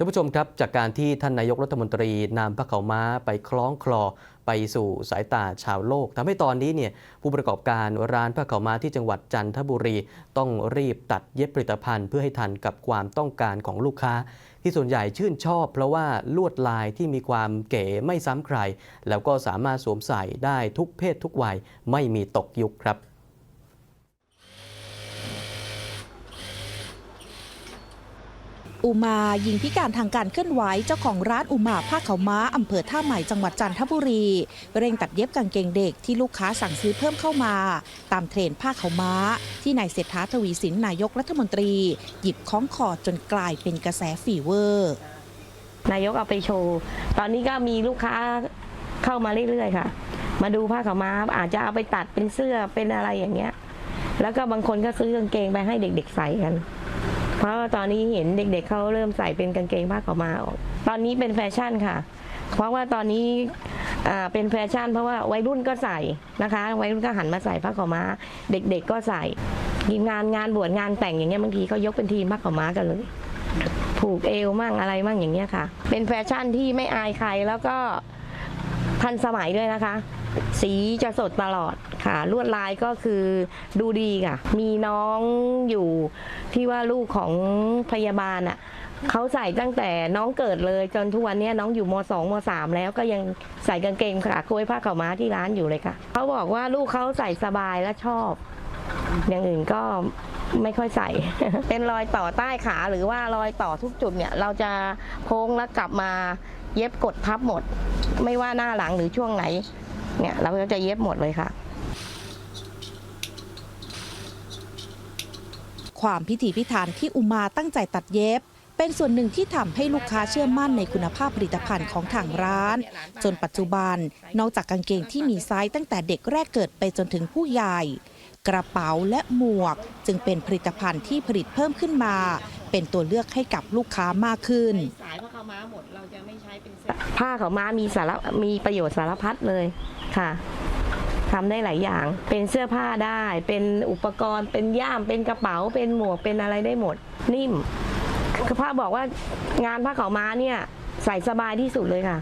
ท่านผู้ชมครับจากการที่ท่านนายกรัฐมนตรีนำพระเขาม้าไปคล้องคลอไปสู่สายตาชาวโลกทำให้ตอนนี้เนี่ยผู้ประกอบการร้านพระเขาม้าที่จังหวัดจันทบุรี ต้องรีบตัดเย็บผลิตภัณฑ์ เพื่อให้ทันกับความต้องการของลูกค้า ที่ส่วนใหญ่ชื่นชอบ เพราะว่าลวดลายที่มีความเก๋ไม่ซ้ำใคร แล้วก็สามารถสวมใส่ได้ทุกเพศทุกวัยไม่มีตกยุคครับ อุมาหญิงพิการทางการเคลื่อนไหวเจ้าของร้านอุมาผ้าเขาม้าอำเภอท่าใหม่จังหวัดจันทบุรี เร่งตัดเย็บกางเกงเด็กที่ลูกค้าสั่งซื้อเพิ่มเข้ามา ตามเทรนผ้าเขาม้า ที่นายเศรษฐาทวีสินนายกรัฐมนตรี หยิบคล้องคอจนกลายเป็นกระแสฝีเวอร์ นายกเอาไปโชว์ ตอนนี้ก็มีลูกค้าเข้ามาเรื่อยๆค่ะ มาดูผ้าเขาม้าอาจจะเอาไปตัดเป็นเสื้อเป็นอะไรอย่างเงี้ย แล้วก็บางคนก็ซื้อกางเกงไปให้เด็ก ๆ ใส่กัน เพราะตอนนี้เห็นเด็กๆเขาเริ่มใส่เป็นกางเกงผ้าขาวมาออก ตอนนี้เป็นแฟชั่นค่ะ เพราะว่าตอนนี้เป็นแฟชั่น เพราะว่าวัยรุ่นก็ใส่นะคะ วัยรุ่นก็หันมาใส่ผ้าขาวม้า เด็กๆก็ใส่มีงานงานบวชงานแต่งอย่างเงี้ยบางทีเขายกเป็นทีมผ้าขาวม้ากันเลยผูกเอวมั่งอะไรมั่งอย่างเงี้ยค่ะ เป็นแฟชั่นที่ไม่อายใครแล้วก็ทันสมัยด้วยนะคะ สีจะสดตลอดค่ะ ลวดลายก็คือดูดีค่ะ มีน้องอยู่ที่ว่าลูกของพยาบาลอะเขาใส่ตั้งแต่น้องเกิดเลยจนทุกวันนี้น้องอยู่มสองมสามแล้วก็ยังใส่กางเกงขาโกยผ้าขาวม้าที่ร้านอยู่เลยค่ะเขาบอกว่าลูกเขาใส่สบายและชอบ อย่างอื่นก็ไม่ค่อยใส่ เป็นรอยต่อใต้ขาหรือว่ารอยต่อทุกจุดเนี่ย เราจะโค้งแล้วกลับมาเย็บกดทับหมด ไม่ว่าหน้าหลังหรือช่วงไหน เนี่ยเราก็จะเย็บหมดเลยค่ะ ความพิถีพิถันที่อุมาตั้งใจตัดเย็บ เป็นส่วนหนึ่งที่ทำให้ลูกค้าเชื่อมั่นในคุณภาพผลิตภัณฑ์ของทางร้าน จนปัจจุบัน นอกจากกางเกงที่มีไซส์ตั้งแต่เด็กแรกเกิดไปจนถึงผู้ใหญ่กระเป๋าและหมวก จึงเป็นผลิตภัณฑ์ที่ผลิตเพิ่มขึ้นมา เป็นตัวเลือกให้กับลูกค้ามากขึ้น ม้าหมดเราจะไม่ใช้เป็นผ้าขาวม้ามีสารมีประโยชน์สารพัดเลยค่ะทำได้หลายอย่าง เป็นเสื้อผ้าได้ เป็นอุปกรณ์ เป็นย่าม เป็นกระเป๋า เป็นหมวก เป็นอะไรได้หมด นิ่มคือผ้าบอกว่างานผ้าขาวม้าเนี่ย ใส่สบายที่สุดเลยค่ะ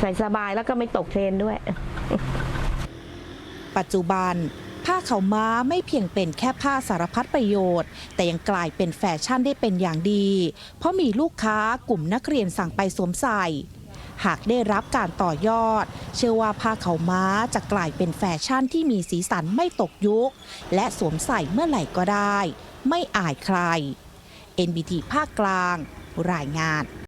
ใส่สบายแล้วก็ไม่ตกเทรนด์ด้วย ปัจจุบัน ผ้าเขาม้าไม่เพียงเป็นแค่ผ้าสารพัดประโยชน์ แต่ยังกลายเป็นแฟชั่นได้เป็นอย่างดี เพราะมีลูกค้ากลุ่มนักเรียนสั่งไปสวมใส่ หากได้รับการต่อยอด เชื่อว่าผ้าเขาม้าจะกลายเป็นแฟชั่นที่มีสีสันไม่ตกยุค และสวมใส่เมื่อไหร่ก็ได้ ไม่อายใคร NBT ภาคกลาง รายงาน